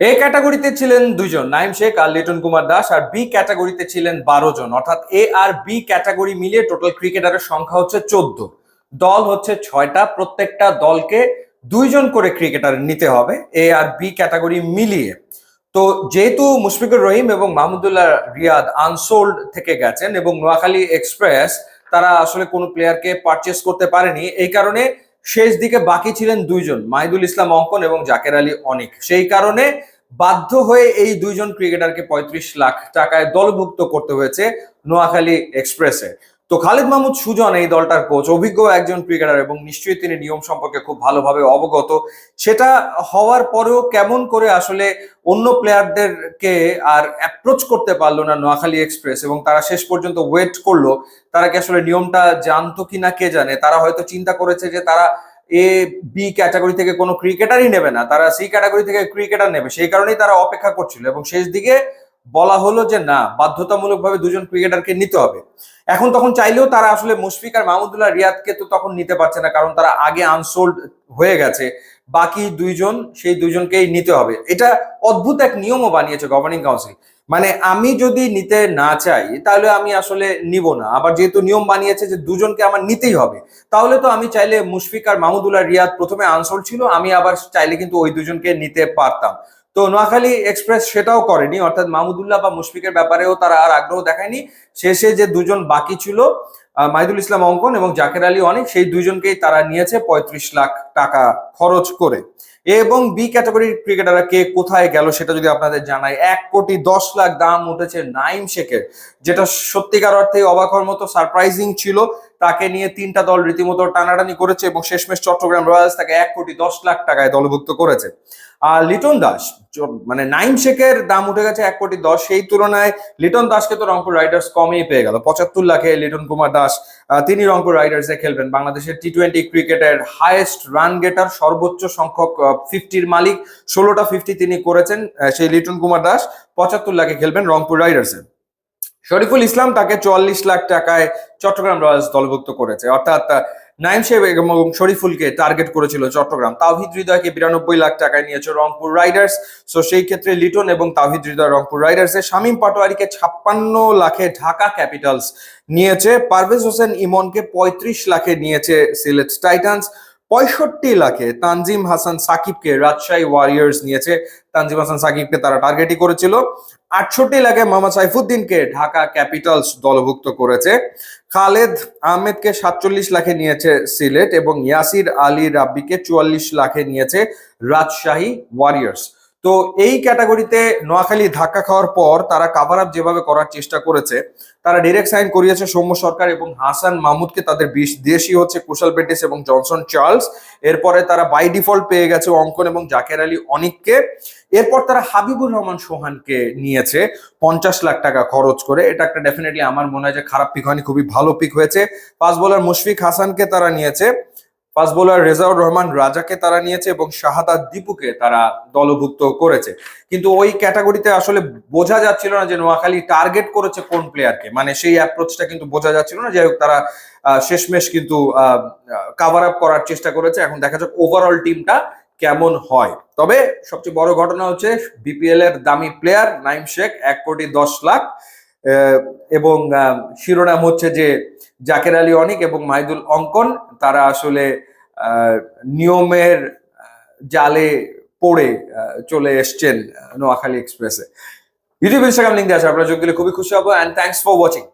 এ ক্যাটাগরিতে ছিলেন দুইজন, নাইম শেখ আর লিটন কুমার দাস, আর বি ক্যাটাগরিতে ছিলেন বারো জন। অর্থাৎ এ আর বি ক্যাটাগরি মিলিয়ে টোটাল ক্রিকেটারের সংখ্যা হচ্ছে চোদ্দ। দল হচ্ছে ছয়টা, প্রত্যেকটা দলকে দুইজন করে ক্রিকেটার নিতে হবে, এ আর বি ক্যাটাগরি মিলিয়ে। তো যেহেতু মুশফিকুর রহিম এবং মাহমুদুল্লাহ রিয়াদ আনসোল্ড থেকে গেছেন এবং নোয়াখালী এক্সপ্রেস, তারা আসলে কোনো প্লেয়ারকে পারচেস করতে পারেনি, এই কারণে শেষ দিকে বাকি ছিলেন দুইজন, মাহিদুল ইসলাম অঙ্কন এবং জাকের আলী অনিক। সেই কারণে বাধ্য হয়ে এই দুইজন ক্রিকেটারকে পঁয়ত্রিশ লাখ টাকায় দলভুক্ত করতে হয়েছে নোয়াখালী এক্সপ্রেসে। তো খালিদ মাহমুদ সুজন এই দলটার কোচ অভিজ্ঞ একজন ক্রিকেটার এবং নিশ্চয়ই তিনি নিয়ম সম্পর্কে খুব ভালোভাবে অবগত। সেটা হওয়ার পরেও কেমন করে আসলে অন্য প্লেয়ারদেরকে আর অ্যাপ্রোচ করতে পারল না নোয়াখালী এক্সপ্রেস এবং তারা শেষ পর্যন্ত ওয়েট করল, তারা কি আসলে নিয়মটা জানতো কিনা কে জানে? তারা হয়তো চিন্তা করেছে যে তারা এ বি ক্যাটাগরি থেকে কোনো ক্রিকেটারই নেবে না, তারা সি ক্যাটাগরি থেকে ক্রিকেটার নেবে, সেই কারণেই তারা অপেক্ষা করছিল এবং শেষ দিকে বলা হলো যে না, বাধ্যতামূলকভাবে দুজন ক্রিকেটারকে নিতে হবে। এখন তখন চাইলেও তারা আসলে মুশফিক আর মাহমুদুল্লাহ রিয়াদকে তো তখন নিতে পারছে না, কারণ তারা আগে আনসোল্ড হয়ে গেছে। বাকি দুইজন, সেই দুইজনকেই নিতে হবে। এটা অদ্ভুত এক নিয়মও বানিয়েছে গভর্নিং কাউন্সিল মানে আমি যদি নিতে না চাই, তাহলে আমি আসলে নিব না। আবার যেহেতু নিয়ম বানিয়েছে যে দুজনকে আমার নিতেই হবে, তাহলে তো আমি চাইলে মুশফিক আর মাহমুদুল্লাহ রিয়াদ প্রথমে আনসোল্ড ছিল, আমি আবার চাইলে কিন্তু ওই দুজনকে নিতে পারতাম। তো নোয়াখালী এক্সপ্রেস সেটাও করেনি, অর্থাৎ মাহমুদুল্লাহ বা মুশফিকের ব্যাপারেও তারা আর আগ্রহ দেখায়নি। শেষে যে দুজন বাকি ছিল মাহিদুল ইসলাম অঙ্কন এবং জাকের আলী অনেক, সেই দুইজনকেই তারা নিয়েছে পঁয়ত্রিশ লাখ টাকা খরচ করে। এবং বি ক্যাটাগরির ক্রিকেটাররা কে কোথায় গেল সেটা যদি আপনাদের জানাই। এক কোটি দশ লাখ দাম উঠেছে নাইম শেখের, যেটা সত্যিকার অর্থে অবাক হওয়ার মতো সারপ্রাইজিং ছিল। তাকে নিয়ে তিনটা দল রীতিমতো টানাটানি করেছে এবং শেষমেশ চট্টগ্রাম রয়্যালস তাকে এক কোটি দশ লাখ টাকায় দলভুক্ত করেছে। আর লিটন দাস মানে নাইম শেখের দাম উঠে গেছে এক কোটি দশ। সেই তুলনায় লিটন দাসকে তো রংপুর রাইডার্স কমেই পেয়ে গেল। পঁচাত্তর লাখে লিটন কুমার দাস তিনি রংপুর রাইডার্সে খেলবেন। বাংলাদেশের টি টোয়েন্টি ক্রিকেটের হাইয়েস্ট রান গেটার সর্বোচ্চ সংখ্যক ফিফটির মালিক। ষোলোটা ফিফটি তিনি করেছেন সেই লিটন কুমার দাস। পঁচাত্তর লাখে খেলবেন রংপুর রাইডার্সে। শরীফুল ইসলাম তাকে চুয়াল্লিশ লাখ টাকায় চট্টগ্রাম রয়্যালস দলভুক্ত করেছে। অর্থাৎ নাইম শেখ এবং শরীফুলকে টার্গেট করেছিল চট্টগ্রাম। তাওহিদ হৃদয়কে বিরানব্বই লাখ টাকায় নিয়েছে রংপুর রাইডার্স। সো সেই ক্ষেত্রে লিটন এবং তাওহিদ হৃদয় রংপুর রাইডার্স এর শামীম পাটোয়ারিকে ছাপ্পান্ন লাখে ঢাকা ক্যাপিটালস নিয়েছে। পারভেজ হোসেন ইমনকে পঁয়ত্রিশ লাখে নিয়েছে সিলেট টাইটান্স। পঁয়ষট্টি লাখে তানজিম হাসান সাকিবকে রাজশাহী ওয়ারিয়ার্স নিয়েছে। তানজিম হাসান সাকিবকে তারা টার্গেটই করেছিল। আটষট্টি লাখে মোহাম্মদ সাইফুদ্দিনকে ঢাকা ক্যাপিটালস দলভুক্ত করেছে। খালেদ আহমেদকে সাতচল্লিশ লাখে নিয়েছে সিলেট এবং ইয়াসির আলী রাব্বিকে চুয়াল্লিশ লাখে নিয়েছে রাজশাহী ওয়ারিয়ার্স। তো এই ক্যাটাগরিতে নোয়াখালী ধাক্কা খাওয়ার পর তারা কাভার আপ যেভাবে করার চেষ্টা করেছে, তারা ডিরেক্ট সাইন করিয়েছে সৌম্য সরকার এবং হাসান মাহমুদকে, তাদের বিশ দেশি হচ্ছে কুশল পেটিস এবং জনসন চার্লস। এরপরে তারা বাই ডিফল্ট পেয়ে গেছে অঙ্কন এবং জাকের আলী অনিককে। এরপর তারা হাবিবুর রহমান সোহানকে নিয়েছে পঞ্চাশ লাখ টাকা খরচ করে। এটা একটা ডেফিনেটলি আমার মনে হয় যে খারাপ পিক হয়নি, খুবই ভালো পিক হয়েছে। পাঁচ বোলার মুশফিক হাসানকে তারা নিয়েছে। ফাস্ট বোলার রেজাউর রহমান রাজাকে তারা নিয়েছে এবং শাহাদাত দীপুকে তারা দলভুক্ত করেছে। কিন্তু ওই ক্যাটাগরিতে আসলে বোঝা যাচ্ছিল না যে নোয়াখালী টার্গেট করেছে কোন প্লেয়ারকে। মানে সেই অ্যাপ্রোচটা কিন্তু বোঝা যাচ্ছিল না। যাই হোক, তারা শেষমেশ কিন্তু কাভার আপ করার চেষ্টা করেছে। এখন দেখা যাক ওভারঅল টিমটা কেমন হয়। তবে সবচেয়ে বড় ঘটনা হচ্ছে বিপিএল এর দামি প্লেয়ার নাইম শেখ, এক কোটি দশ লাখ এবং শিরোনাম হচ্ছে যে জাকের আলী অনিক এবং মাহিদুল অঙ্কন, তারা আসলে নিয়মের জালে পড়ে চলে এসছেন নোয়াখালী এক্সপ্রেসে। ইউটিউব, ইনস্টাগ্রাম লিঙ্ক আছে, আপনারা যোগ দিলে খুবই খুশি হব অ্যান্ড থ্যাংকস ফর ওয়াচিং